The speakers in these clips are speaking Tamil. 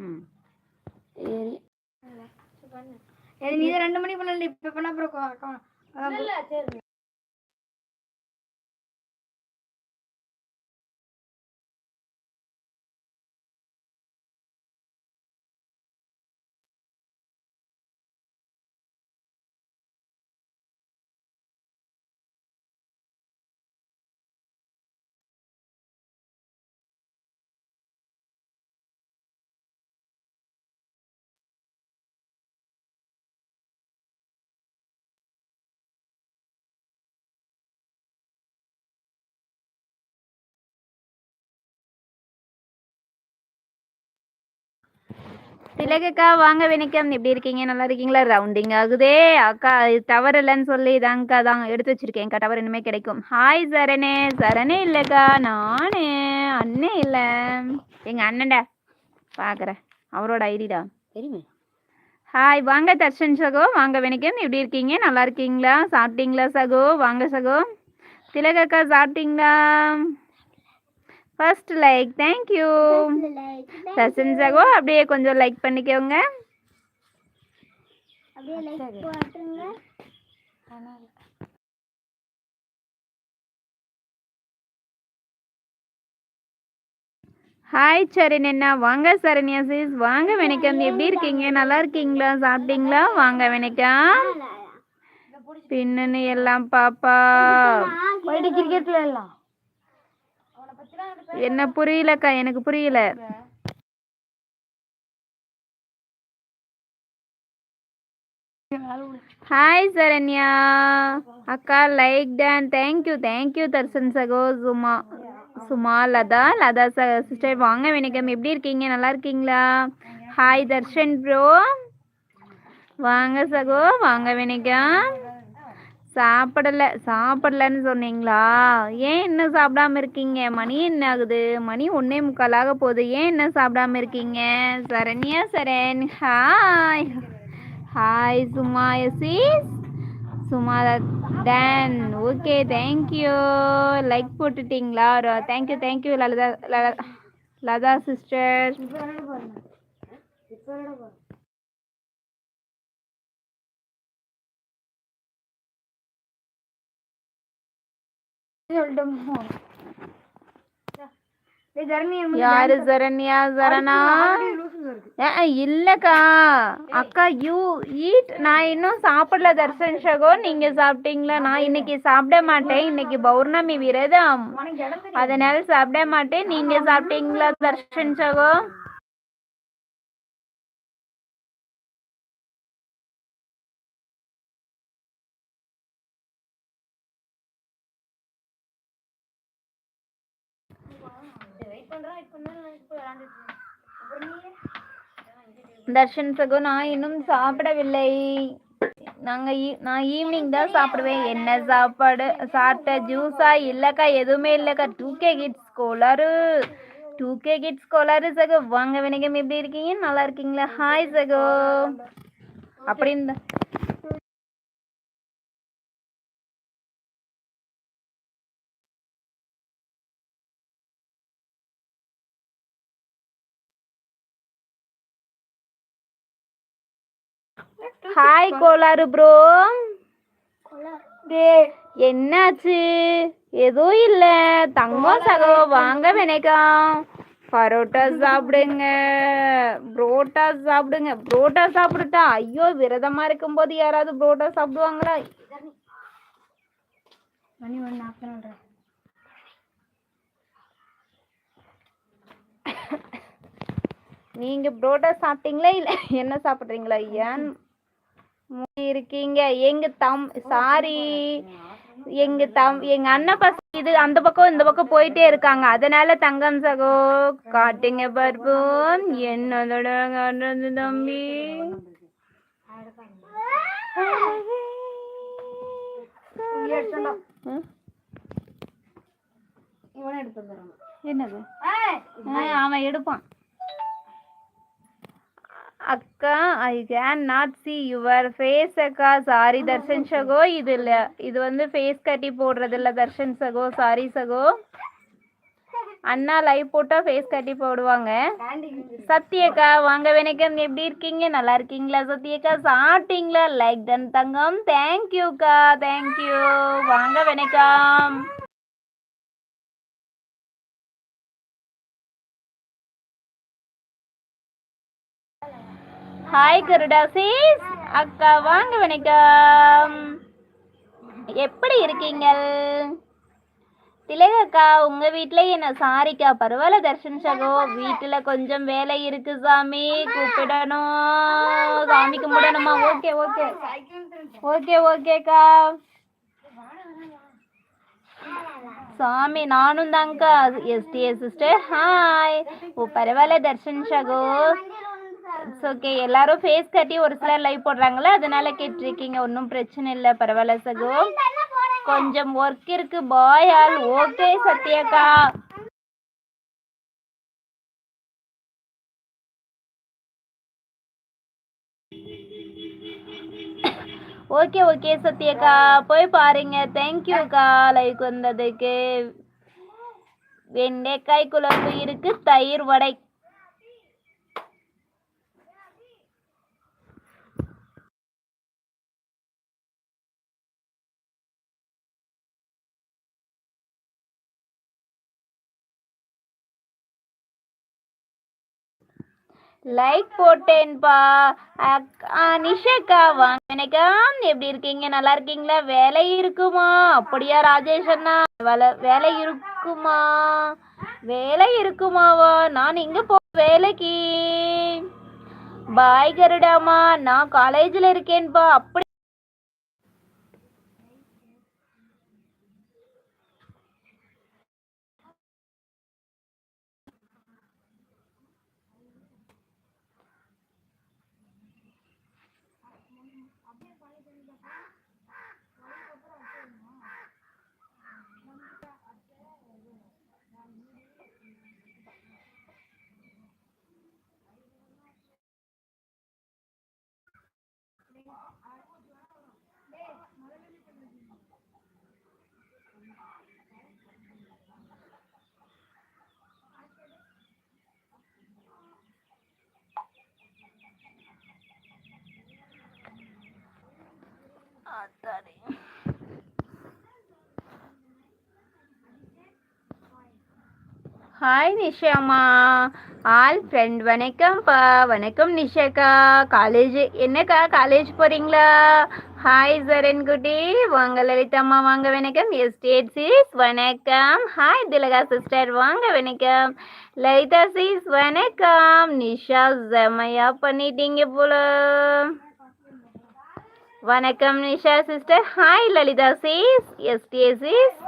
ம் சரி நீ ரெண்டு மணி பண்ணல இப்ப பண்ண அப்புறம் திலகக்கா வாங்க வணக்கம் எப்படி இருக்கீங்க? நல்லா இருக்கீங்களா? ரவுண்டிங் ஆகுதே. அக்கா டவர் இல்லைன்னு சொல்லி இதாங்க்கா தான் எடுத்து வச்சிருக்கேன்க்கா டவர் இனிமே கிடைக்கும். ஹாய் சரணே சரணே இல்லைக்கா. நானே. அண்ணே இல்லை. எங்கள் அண்ணன்டா. பார்க்குறேன் அவரோட ஐடிடா தெரியுமே. ஹாய் வாங்க தர்ஷன் சகோ. வாங்க வணக்கம் எப்படி இருக்கீங்க? நல்லா இருக்கீங்களா? சாப்பிட்டீங்களா சகோ? வாங்க சகோ. திலகக்கா சாப்பிட்டீங்களா? ஃபர்ஸ்ட் லைக் தேங்க்யூ தர்ஷன் சகோ அப்படியே கொஞ்சம் லைக் பண்ணிக்கோங்க. அப்படியே லைக் போட்டுருங்க. ஹாய் சரண் என்ன வாங்க சரண்யா சிஸ் வாங்க வணக்கம். எப்படி இருக்கீங்க? நல்லா இருக்கீங்களா? சாப்பிட்டீங்களா? வாங்க வணக்கம். பின்னணு எல்லாம் பாப்பா. எல்லாம் என்ன புரியலக்கா எனக்கு புரியல. ஹாய் சரண்யா. அக்கா like ton thank you thank you Darshan சகோ சுமா சுமா லதா லதா ச சிஸ்டர் வாங்க வினிகம். எப்படி இருக்கீங்க? நல்லா இருக்கீங்களா? ஹாய் தர்ஷன் ப்ரோ வாங்க சகோ வாங்க வினிகம். சாப்பிடல சாப்பிடலன்னு சொன்னீங்களா? ஏன் இன்னும் சாப்பிடாம இருக்கீங்க? மணி என்ன ஆகுது? மணி ஒன்னே முக்காலாக போகுது. ஏன் என்ன சாப்பிடாம இருக்கீங்க? சரண்யா சரண். ஹாய் ஹாய் சுமா யசீஸ் சுமா தேன். Okay thank you like போட்டுட்டீங்களா? Thank you thank you Lalitha Latha sister யாரு சரண்யா சரணா இல்லக்கா அக்கா யூ ஈட் நான் இன்னும் சாப்பிடல தர்ஷன் சகோ நீங்க சாப்பிட்டீங்களா நான் இன்னைக்கு சாப்பிட மாட்டேன் இன்னைக்கு பௌர்ணமி விரதம் அதனால சாப்பிட மாட்டேன் நீங்க சாப்பிட்டீங்களா தர்ஷன் சகோ தர்ஷன் சகோ நான் இன்னும் சாப்பிடவில்லை. நாங்க நான் ஈவினிங் தான் சாப்பிடுவேன். என்ன சாப்பாடு? சாப்பிட்ட ஜூஸா இல்லக்கா எதுவுமே இல்லக்கா. டூ கே கிட்ஸ் கோளாறு. டூ கே கிட்ஸ் கோளாறு சகோ. வாங்க வணக்கம். எப்படி இருக்கீங்க? நல்லா இருக்கீங்களா? ஹாய் சகோ. அப்படின்னு ஹாய் கோளாறு ப்ரோ என்னாச்சு? எதுவும் இல்ல. தங்கம் சகோ வாங்க வணக்கம் பரோட்டா சாப்பிடுங்க. புரோட்டா சாப்பிடுங்க. புரோட்டா சாப்பிடுட்டா ஐயோ விரதமா இருக்கும்போது யாராவது புரோட்டா சாப்பிடுவாங்களா? மணி ஒன்று நீங்க புரோட்டா சாப்பிட்டீங்களா இல்ல? என்ன சாப்பிடுறீங்களா? ஏன் இருக்கீங்க எங்க தம் சாரி. எங்க தம் எங்க அண்ணன் பசங்க இது அந்த பக்கம் இந்த பக்கம் போயிட்டே இருக்காங்க. அதனால தங்கம் சகோ காட்டுங்க பார்ப்போம். என்னதோட தம்பி. என்னது? அவன் எடுப்பான். அக்கா I can not see your face அக்கா சாரி தர்ஷன் சகோ. இது இல்ல. இது வந்து ஃபேஸ் கட்டி போடுறது இல்ல தர்ஷன் சகோ. சாரி சகோ. அண்ணா லைவ் போட்டா ஃபேஸ் கட்டி போடுவாங்க. சத்யக்கா வாங்க வணக்கம் எப்படி இருக்கீங்க? நல்லா இருக்கீங்களா சத்யக்கா சாப்பிட்டீங்களா? லைக் டன் தங்கம். தேங்க்யூக்கா தேங்க்யூ வாங்க வணக்கம் ஹாய் கருடா சீஸ் அக்கா வாங்க வணக்கம். எப்படி இருக்கீங்க திலகக்கா உங்க வீட்ல என்ன சாரிக்கா? பரவாயில்ல தர்ஷன் சகோ. வீட்டுல கொஞ்சம் வேலை இருக்கு சாமி. கூப்பிடணும். சாமி கும்பிடணுமா? Okay okay. ஓகே ஓகேக்கா சாமி நானும் தாங்க்கா எஸ்டிஏ சிஸ்டர். ஹாய் ஓ பரவாயில்ல தர்ஷன் சகோ. இட்ஸ் ஓகே எல்லாரும் ஃபேஸ் கட்டி ஒரு சிலர் லைவ் போடுறாங்களே அதனால கேட்டிருக்கீங்க. ஒன்றும் பிரச்சனை இல்லை. பரவாயில்ல சகோ. கொஞ்சம் ஒர்க் இருக்கு பாய் ஆல் ஓகே சத்யாக்கா. ஓகே ஓகே சத்யாக்கா. போய் பாருங்க. தேங்க்யூக்கா லைக் வந்ததுக்கு. வெண்டைக்காய் குழம்பு இருக்கு தயிர் வடை லைக் போட்டேன்பா. அக்கா நிஷாக்கா வாங்க. வணக்கம். எப்படி இருக்கீங்க? நல்லா இருக்கீங்களா? வேலை இருக்குமா? அப்படியா ராஜேஷ் அண்ணா? வேலை வேலை இருக்குமா? வேலை இருக்குமாவா? நான் இங்க போ வேலைக்கு? பாய் கருடாமா நான் காலேஜில் இருக்கேன்பா. அப்படி I'm here, buddy. ஆத்தாடி. ஹாய் நிஷாமா ஆல் ஃப்ரெண்ட் வணக்கம்ப்பா வணக்கம் நிஷாக்கா காலேஜ் என்னக்கா காலேஜ் போறீங்களா? ஹாய் சரண் குட்டி. வாங்க லலிதாம்மா வாங்க வணக்கம். எஸ்டேட் சீஸ் வணக்கம். ஹாய் திலகா சிஸ்டர் வாங்க வணக்கம். லலிதா சீஸ் வணக்கம். நிஷா செமையா பண்ணிட்டீங்க போல. வணக்கம் Nisha sister hi Lalitha cheese எஸ்டிஏ சீஸ்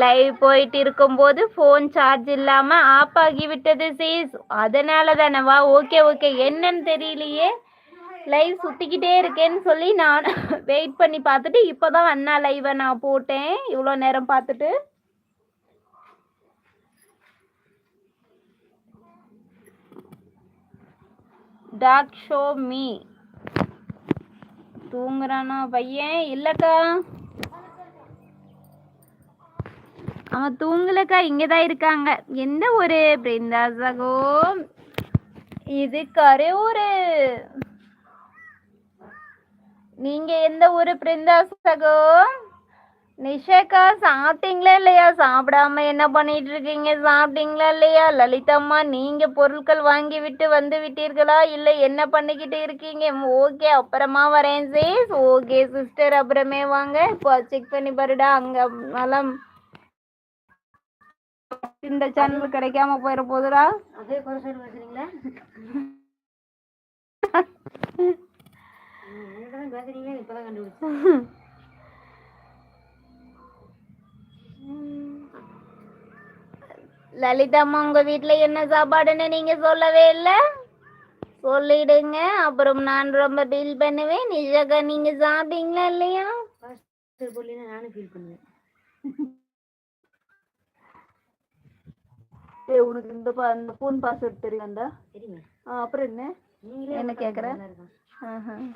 லைவ் போயிட்டு இருக்கும்போது ஃபோன் சார்ஜ் இல்லாமல் ஆஃப் ஆகி விட்டது சீஸ் அதனால தானவா ஓகே ஓகே என்னன்னு தெரியலையே. லைவ் சுற்றிக்கிட்டே இருக்கேன்னு சொல்லி நான் வெயிட் பண்ணி பார்த்துட்டு இப்போ தான் அண்ணா லைவை நான் போட்டேன். இவ்வளோ நேரம் பார்த்துட்டு. டாக் ஷோ மீ தூங்குறானா பையன்? இல்லக்கா. அவன் தூங்கலக்கா இங்கே தான் இருக்காங்க. எந்த ஒரு பிருந்தாசகோ இது கரையூரு நீங்க எந்த ஊரு பிருந்தாசகோ நிஷாக்கா சாப்பிட்டீங்களா இல்லையா? சாப்பிடாம என்ன பண்ணிட்டு இருக்கீங்க சாப்பிட்டீங்களா இல்லையா? லலிதம்மா நீங்க பொருட்கள் வாங்கி விட்டு வந்து விட்டீர்களா? இல்லை என்ன பண்ணிக்கிட்டு இருக்கீங்க? ஓகே அப்புறமா வரேன் சேஸ் ஓகே சிஸ்டர் அப்புறமே வாங்க. இப்போ செக் பண்ணி பாருடா அங்க நலம் இந்த சேனல் கிடைக்காம போயிட சொல்லி பேசுறீங்களா? லலிதாம்மா உங்க வீட்ல என்ன சாப்பாடுன்னு நீங்க சொல்லவே இல்லை? சொல்லிடுங்க. அப்புறம் நான் ரொம்ப டீல் பண்ணுவேன். நிஜாக்கா நீங்க சாப்பிட்டீங்களா இல்லையா? நானும் ஃபீல் பண்ணுவேன். ஏய் உனக்கு இந்த பா இந்த ஃபோன் பாஸ்வேர்ட் தெரியும்டா தெரியுமே. அப்புறம் என்ன? நீங்களே என்ன கேக்குற?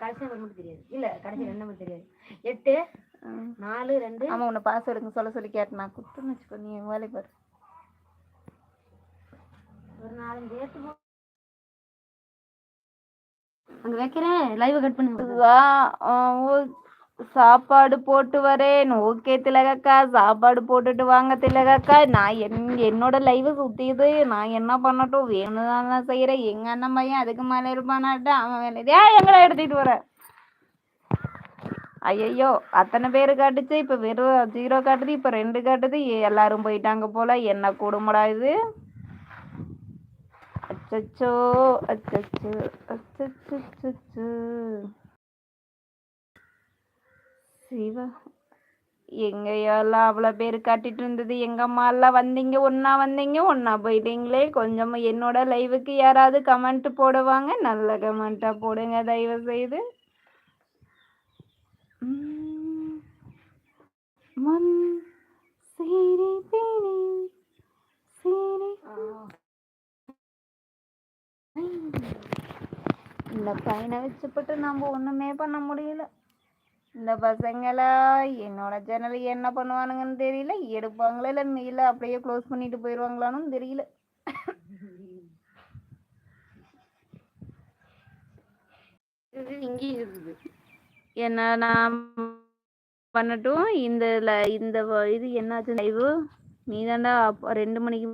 கடைசி நம்பர் மட்டும் தெரியாது. இல்ல கடைசி ரெண்டு நம்பர் தெரியாது. எட்டு. நாலு ரெண்டு. ஆமா உன்னை பாஸ்வேர்டுங்க சொல்ல சொல்லி கேட்டேன். நான் குத்துன்னு வச்சுக்கோ நீ வேலை பாரு. ஒரு நாலஞ்சு ஏத்து அங்க வைக்கிறேன். லைவ் கட் பண்ணு. சாப்பாடு போட்டு வரேன். ஓகே திலகக்கா. சாப்பாடு போட்டுட்டு வாங்க திலகக்கா. நான் என் என்னோட லைவ் சுத்தியது நான் என்ன பண்ணட்டும்? வேணும் தான் செய்யறேன் எங்க அண்ணன் பையன் அதுக்கு மேல இருப்பானாட்ட அவன் வேலையா எங்களை எடுத்துட்டு வர. ஐயையோ அத்தனை பேர் காட்டுச்சு. இப்ப வெறும் ஜீரோ காட்டுது இப்ப ரெண்டு காட்டுது. எல்லாரும் போயிட்டாங்க போல. என்ன கொடுமடா இது? அச்சச்சோ அச்சச்சோ அச்சச்சோ சிவா எங்கேயெல்லாம் அவ்வளோ பேர் காட்டிட்டு இருந்தது. எங்க அம்மா எல்லாம் வந்தீங்க ஒன்றா வந்தீங்க ஒன்றா போயிட்டீங்களே. கொஞ்சம் என்னோட லைவுக்கு யாராவது கமெண்ட் போடுவாங்க. நல்ல கமெண்ட்டாக போடுங்க தயவு செய்து. உம், மண் சீரி சிரி- இந்த பையனை வச்சுப்பட்டு நம்ம ஒண்ணுமே பண்ண முடியல. இந்த பசங்களா என்னோட சேனல் என்ன பண்ணுவானுங்கன்னு தெரியல. எடுப்பாங்களா இல்லை இல்லை அப்படியே க்ளோஸ் பண்ணிட்டு போயிடுவாங்களான்னு தெரியல. இருக்குது. என்ன நான் பண்ணட்டும். இந்த இந்த இது என்னாச்சு லைவு நீ தாண்டா ரெண்டு மணிக்கு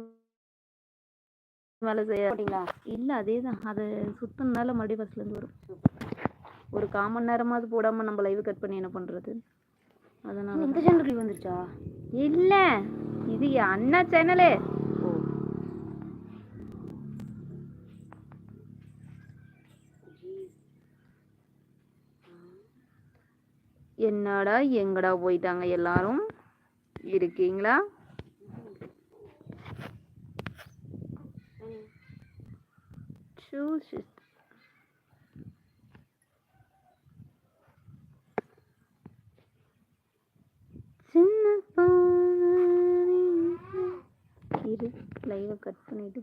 மேலே செய்ய இல்லை அதே தான் அது சுத்தினால மறுபடியும் ஃபஸ்ட்லேருந்து வரும். ஒரு கால் மணி நேரமாவது போடாமல் நம்ம லைவ் கட் பண்ணி என்ன பண்ணுறது அதனால இந்த சேனலுக்கு வந்துருச்சா? இல்ல இது அண்ணா சேனலு என்னடா எங்கடா போயிட்டாங்க எல்லாரும்? இருக்கீங்களா? சூ, சின்ன பானை இரு லைவை கட் பண்ணிவிட்டு